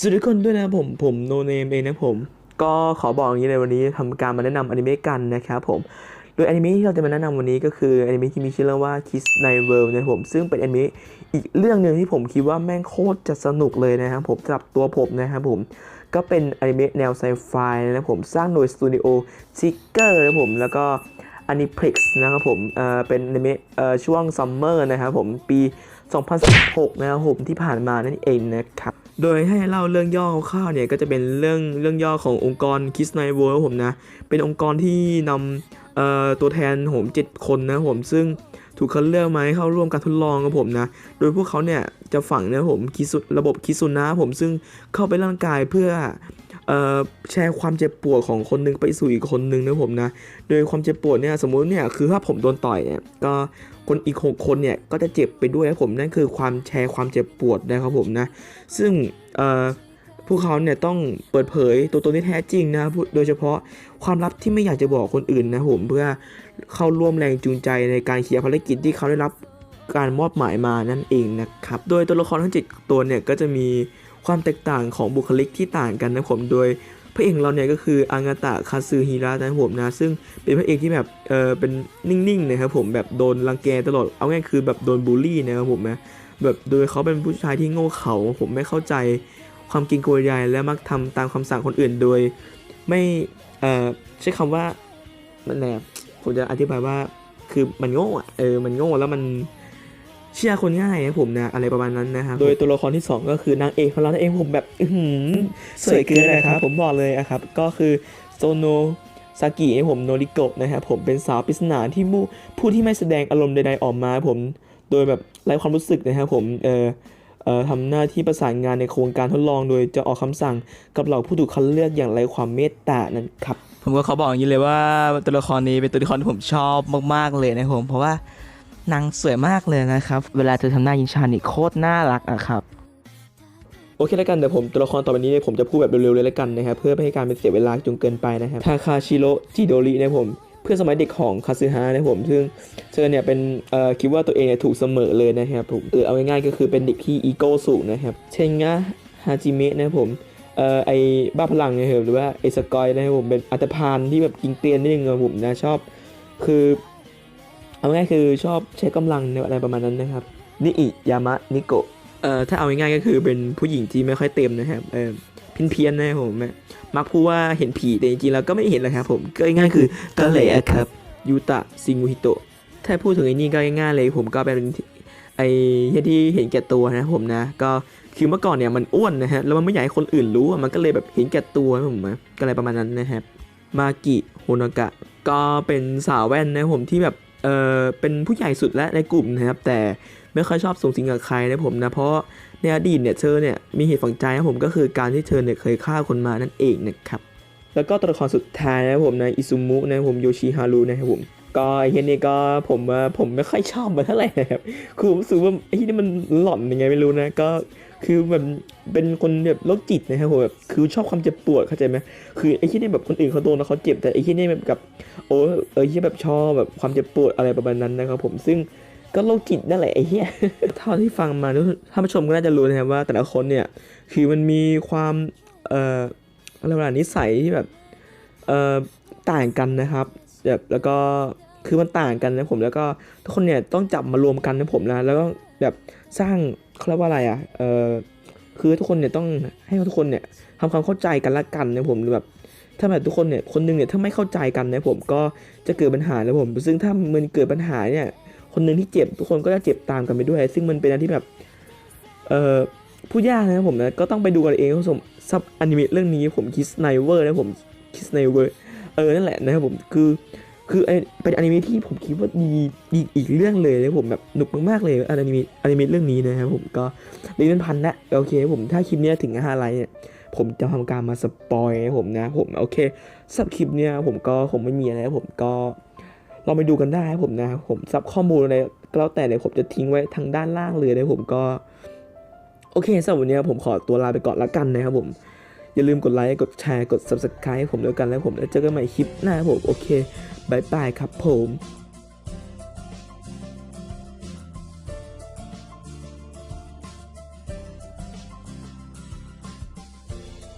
สวัสดีทุกคนด้วยนะผมผมโนเนมเองนะผม ก็ขอบอกอย่างนี้เลยวันนี้ทำการมาแนะนำอนิเมะกันนะครับผมโดยอนิเมะที่เราจะมาแนะนำวันนี้ก็คืออนิเมะที่มีชื่อเรื่องว่า Kiss Night World นะครับผมซึ่งเป็นอนิเมะอีกเรื่องหนึ่งที่ผมคิดว่าแม่งโคตรจะสนุกเลยนะครับผมสำหรับตัวผมนะครับผมก็เป็นอนิเมะแนวไซไฟนะครับผมสร้างโดยสตูดิโอซิกเกอร์นะครับผมแล้วก็ Aniplex นะครับผมเอ่อเป็นอนิเมะเอ่อช่วงซัมเมอร์นะครับผมปี 2016 นะครับผมที่ผ่านมานั่นเองนะครับ โดยให้เล่าเรื่องย่อคร่าวๆเนี่ยก็จะเป็นเรื่องเรื่องย่อขององค์กร Kiss Night World ครับผมนะ เป็นองค์กรที่นำตัวแทนผมเจ็ดคนนะผมซึ่งถูกคัดเลือกมาให้เข้าร่วมการทดลองครับผมนะ โดยพวกเขาเนี่ยจะฝังนะผมคิสุระบบคิสุนะผมซึ่งเข้าไปร่างกายเพื่อออแชร์ความเจ็บปวดของคนหนึงไปสู่อีกคนหนึงนะผมนะ โดยความเจ็บปวดเนี่ยสมมุติเนี่ยคือถ้าผมโดนต่อยเนี่ยก็ คนอีกหกคนเนี่ยก็จะเจ็บไปด้วยครับผมนั่นคือความแชร์ความเจ็บปวดนะครับผมนะซึ่งเอ่อพวกเขาเนี่ยต้องเปิดเผยตัวตนที่แท้จริงนะโดยเฉพาะความลับที่ไม่อยากจะบอกคนอื่นนะผมเพื่อเข้าร่วมแรงจูงใจในการเคลียร์ภารกิจที่เขาได้รับการมอบหมายมานั่นเองนะครับ โดยตัวละครทั้งเจ็ดตัวเนี่ยก็จะมีความแตกต่างของบุคลิกที่ต่างกันนะครับผม โดย พระเอกเราเนี่ยก็คืออางาตะคาซึฮิระนะครับผมนะซึ่งเป็นพระเอกที่แบบเออเป็นนิ่งๆนะครับผมแบบโดนรังแกตลอดเอาง่ายคือแบบโดนบูลลี่นะครับผมนะแบบโดยเขาเป็นผู้ชายที่โง่เขลาผมไม่เข้าใจความกินกลัวใหญ่และมักทำตามคำสั่งคนอื่นโดย ไม่เออใช้คำว่ามันแนบผมจะอธิบายว่าคือมันโง่อะเออมันโง่แล้วมัน เชื่อคนง่ายครับผมนะอะไรประมาณนั้นนะครับโดยตัวละครที่สองก็คือนางเอกของเรานั่นเองผมแบบอื้อหือสวยเกินนะครับผมบอกเลยอะครับก็คือโซโนซากิผมโนริโกะนะครับผมเป็นสาวปริศนาที่มู่ผู้ที่ไม่แสดงอารมณ์ใดๆออกมาผมโดยแบบไร้ความรู้สึกนะครับผมเอ่อเอ่อทำหน้าที่ประสานงานในโครงการทดลอง โดยจะออกคำสั่งกับเหล่าผู้ถูกคัดเลือกอย่างไร้ความเมตตานั่นครับผมก็เขาบอกอย่างนี้เลยว่าตัวละครนี้เป็นตัวละครที่ผมชอบมาก ๆเลยนะครับผมเพราะว่า นางสวยมากเลยนะครับ เวลาเธอทำหน้ายิงชานี่โคตรน่ารักอะครับ โอเคแล้วกันเดี๋ยวผมตัวละครต่อไปนี้เนี่ยผมจะพูดแบบเร็วๆเลยแล้วกันนะครับเพื่อไม่ให้การเป็นเสียเวลาจนเกินไปนะครับทาคาชิโร่จิโดรินะผมเพื่อนสมัยเด็กของคาซึฮะนะผมซึ่งเธอเนี่ยเป็นเอ่อคิดว่าตัวเองเนี่ยถูกเสมอเลยนะครับผมเออเอาง่ายๆก็คือเป็นเด็กที่อีโก้สูงนะครับเชงะฮาจิเมะนะผมเอ่อไอบ้าพลังนะครับหรือว่าไอสกอยนะครับผมเป็นอัตภานที่แบบกิงเตียนนิดนึงนะครับผมนะชอบ คือ เอาง่ายคือชอบใช้กำลังในอะไรประมาณนั้นนะครับนิอิยามะนิโกะเอ่อถ้าเอาง่ายๆก็คือเป็นผู้หญิงที่ไม่ค่อยเต็มนะครับเออเพี้ยนๆนะครับผมมักพูดว่าเห็นผีแต่จริงๆแล้วก็ไม่เห็นเลยครับผมก็ง่ายคือก็เลยอะครับยูตะซิงุฮิโตะถ้าพูดถึงไอ้นี่ก็ง่ายๆเลย ผมก็เป็นไอ้ที่เห็นแก่ตัวนะผมนะ ก็คือเมื่อก่อนเนี่ยมันอ้วนนะฮะแล้วมันไม่อยากให้คนอื่นรู้อะมันก็เลยแบบเห็นแก่ตัวนะผมนะก็เลยประมาณนั้นนะครับมากิโฮนากะก็เป็นสาวแว่นนะผมที่แบบ เออเป็นผู้ใหญ่สุดและในกลุ่มนะครับ แต่ไม่ค่อยชอบส่งสิงกับใครนะผมนะ เพราะในอดีตเนี่ยเธอเนี่ยมีเหตุฝังใจนะผมก็คือการที่เธอเนี่ยเคยฆ่าคนมานั่นเองนะครับ แล้วก็ตัวละครสุดท้ายนะผมในอิซุมุนะผมโยชิฮารุนะครับผมก็ไอ้เฮียนี่ก็ผมว่าผมไม่ค่อยชอบมันเท่าไหร่นะครับคือผมรู้สึกว่าไอ้ที่นี่มันหล่อนยังไงไม่รู้นะก็ คือแบบเป็นคนแบบโรคจิตนะครับผมแบบคือชอบความเจ็บปวดเข้าใจไหมคือไอ้ที่นี่แบบคนอื่นเขาโดนแล้วเขาเจ็บแต่ไอ้ที่นี่แบบกับ โอ้เออที่แบบชอบแบบความเจ็บปวดอะไรประมาณนั้นนะครับผมซึ่งก็โรคจิตนั่นแหละไอ้เหี้ยเท่าที่ฟังมาท่านผู้ชมก็น่าจะรู้นะครับว่า แต่ละคนเนี่ยคือมันมีความเอ่ออะไรว่านิสัยที่แบบเอ่อต่างกันนะครับแบบแล้วก็คือมันต่างกันนะผมแล้วก็ทุกคนเนี่ยต้องจับมารวมกันนะผมนะแล้วก็ แบบสร้างเขาเรียกว่าอะไรอะเออคือทุกคนเนี่ยต้องให้ทุกคนเนี่ยทำความเข้าใจกันละกันนะผมแบบถ้าแบบทุกคนเนี่ยคนหนึงเนี่ยถ้าไม่เข้าใจกันนะผมก็จะเกิดปัญหานะผม ซึ่งถ้ามันเกิดปัญหาเนี่ยคนหนึ่งที่เจ็บทุกคนก็จะเจ็บตามกันไปด้วย ซึ่งมันเป็นอะไรที่แบบเอ่อผู้ยากนะผมนะก็ต้องไปดูกันเองครับผมซับอนิเมะเรื่องนี้ผมคิสไนเวอร์นะผมคิสไนเวอร์เออนั่นแหละนะครับผมคือ คือเป็นอนิเมะที่ผมคิดว่าดีดีอีกเรื่องเลยนะผมแบบหนุกมากๆเลยอนิเมะอนิเมะเรื่องนี้นะครับผมก็รีเป็นพันนะโอเคผมถ้าคลิปนี้ถึง5ไลค์เนี่ยผมจะทำการมาสปอยผมนะผมโอเคสับคลิปเนี้ยผมก็คงไม่มีอะไรนะผมก็ลองไปดูกันได้ผมนะผมซับข้อมูลอะไรก็แล้วแต่เลยผมจะทิ้งไว้ทางด้านล่างเลยนะผมก็ โอเคสำหรับวันนี้ผมขอตัวลาไปก่อนละกันนะครับผม อย่าลืมกดไลค์ กดแชร์ กด subscribe ให้ผมด้วยกันแล้วผมแล้วเจอกันใหม่คลิปหน้าผมโอเคบายบายครับผม